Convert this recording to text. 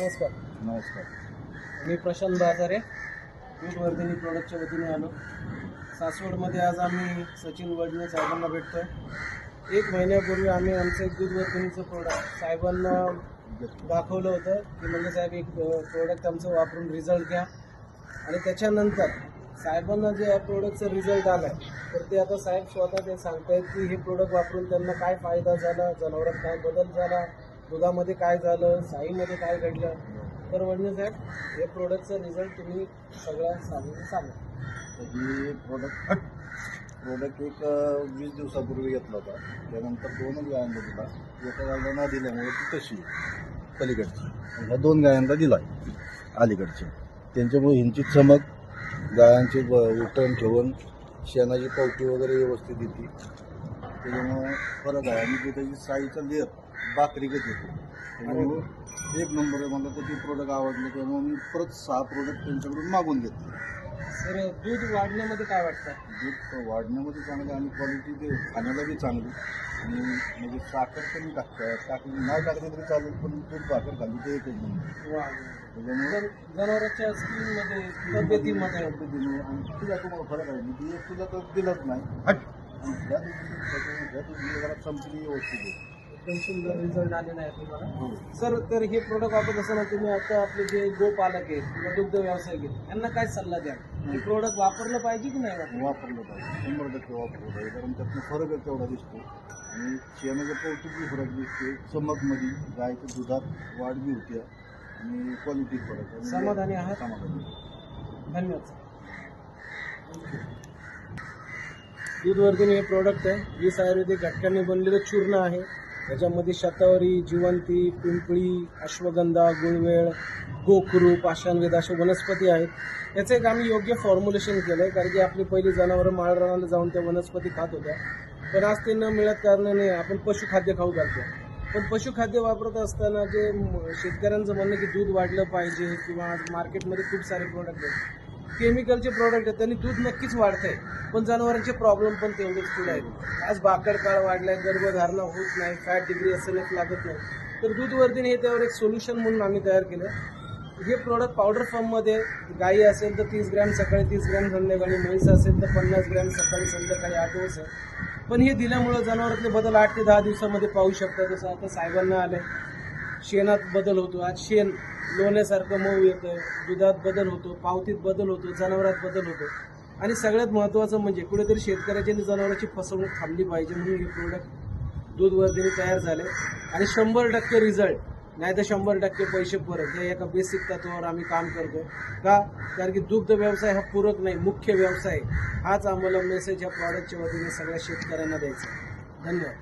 नमस्कार. नमस्कार. मी प्रशांत बाजारे. दूधवर्धिनी प्रोडक्टच्या वतीने आलो. सासवडमध्ये आज आम्ही सचिन वडणे साहेबांना भेटतोय. एक महिन्यापूर्वी आम्ही आमचं एक दूधवर्धिनीचं प्रोडक्ट साहेबांना दाखवलं होतं की म्हणजे साहेब एक प्रोडक्ट आमचं वापरून रिझल्ट घ्या. आणि त्याच्यानंतर साहेबांना जे या प्रोडक्टचा रिझल्ट आला तर ते आता साहेब स्वतः ते सांगतायत की हे प्रोडक्ट वापरून त्यांना काय फायदा झाला जनावरात काय बदल झाला दुधामध्ये काय झालं साईमध्ये काय घडलं तर वडणे साहेब हे प्रोडक्टचा रिझल्ट तुम्ही सगळ्या सांगून सांगा. तर प्रोडक्ट प्रोडक्ट एक वीस दिवसापूर्वी घेतला होता. त्यानंतर दोनच गायांना दिला. एका गायला न दिल्यामुळे ती तशी पलीकडची. ह्या दोन गायांना दिला अलीकडची. त्यांच्यामुळे ह्यांची चमक गायांचे ब उठण ठेवण शेणाची पावटी वगैरे व्यवस्थित येते त्याच्यामुळं फरक आहे. आणि ते त्याची साईचा लेअर बाकरी गत येतो त्याच्यामुळं एक नंबर आहे मला तर ते प्रोडक्ट आवडले. त्यामुळे मी परत सहा प्रोडक्ट त्यांच्याकडून मागून घेतले. सर दूध वाढण्यामध्ये काय वाटतं? दूध वाढण्यामध्ये चांगलं आणि क्वालिटी ते खाण्याला बी चांगली आणि म्हणजे साखर कमी टाकतात. टाकली नाही टाकली तरी चालेल पण दूध भाकर खाली ते एकच नंबर त्याच्यामुळे जनावरांच्या स्किनमध्ये तब्येतीमध्ये. पद्धतीने आणि तुला तुम्हाला फरक आहे. मी एक तुला तर दिलंच नाही. हट आणि ह्या दुसरी त्याच्यामुळे ह्या दुसरी जरा संपली व्यवस्थित आहे एकदम सुंदर रिझल्ट आलेला आहे तुम्हाला हो सर तर हे प्रोडक्ट वापरत असताना तुम्ही आता आपले जे गोपालक आहेत किंवा दुग्ध व्यवसायिक आहेत यांना काय सल्ला द्या हे प्रोडक्ट वापरलं पाहिजे की नाही वापरलं? वापरलं पाहिजे. शंभर टक्के वापरलं पाहिजे. कारण त्यातनं फरक तेवढा दिसतो. आणि शेणाच्या बी फरक दिसते चमकमध्ये गायच्या दुधात वाढ बी होते आणि क्वालिटी फरक आहे. समाधानी आहात? समाधानी. धन्यवाद दूधवर्धिनी हे प्रोडक्ट आहे. वीस आयुर्वेदिक घटकांनी बनलेलं चूर्ण आहे. याच्यामध्ये शतावरी जिवंती पिंपळी अश्वगंधा गुळवेळ गोखरू पाषाणवेद अशा वनस्पती आहेत. याचं एक आम्ही योग्य फॉर्म्युलेशन केलं आहे कारण की आपली पहिली जनावरं माळरानाला जाऊन त्या वनस्पती खात होत्या. पण आज ते न मिळत कारणाने आपण पशुखाद्य खाऊ घालतो पण पशुखाद्य वापरत असताना जे शेतकऱ्यांचं म्हणणं की दूध वाढलं पाहिजे किंवा आज मार्केटमध्ये खूप सारे प्रोडक्ट आहेत. केमिकलचे प्रोडक्ट आहेत त्यांनी दूध नक्कीच वाढतंय. पण जनावरांचे प्रॉब्लेम पण तेवढेच पुढे आहेत. आज बाकड काळ वाढलाय गर्भधारणा होत नाही फॅट डिग्री असं लागत नाही. तर दूधवर्धीने हे त्यावर एक सोल्युशन म्हणून आम्ही तयार केलं. हे प्रोडक्ट पावडर फॉर्ममध्ये गाई असेल तर तीस ग्रॅम सकाळी तीस ग्रॅम संध्याकाळी म्हैस असेल तर पन्नास ग्रॅम सकाळी संध्याकाळी आठ वाजता पण हे दिल्यामुळं जनावरातले बदल आठ ते दहा दिवसामध्ये पाहू शकतात जसं आता साहेबांना आले शेणात बदल होतो. आज शेण लोण्यासारखं मऊ येतं दुधात बदल होतो पावतीत बदल होतो जनावरात बदल होतो. आणि सगळ्यात महत्त्वाचं म्हणजे कुठेतरी शेतकऱ्याची आणि जनावरांची फसवणूक थांबली पाहिजे म्हणून हे प्रोडक्ट दूधवर्धिनी तयार झाले. आणि शंभर टक्के रिझल्ट नाही तर शंभर टक्के पैसे परत. या एका बेसिक तत्वावर आम्ही काम करतो का? कारण की दुग्ध व्यवसाय हा पूरक नाही मुख्य व्यवसाय हाच आम्हाला मेसेज ह्या प्रॉडक्टच्या वतीने सगळ्या शेतकऱ्यांना द्यायचा धन्यवाद.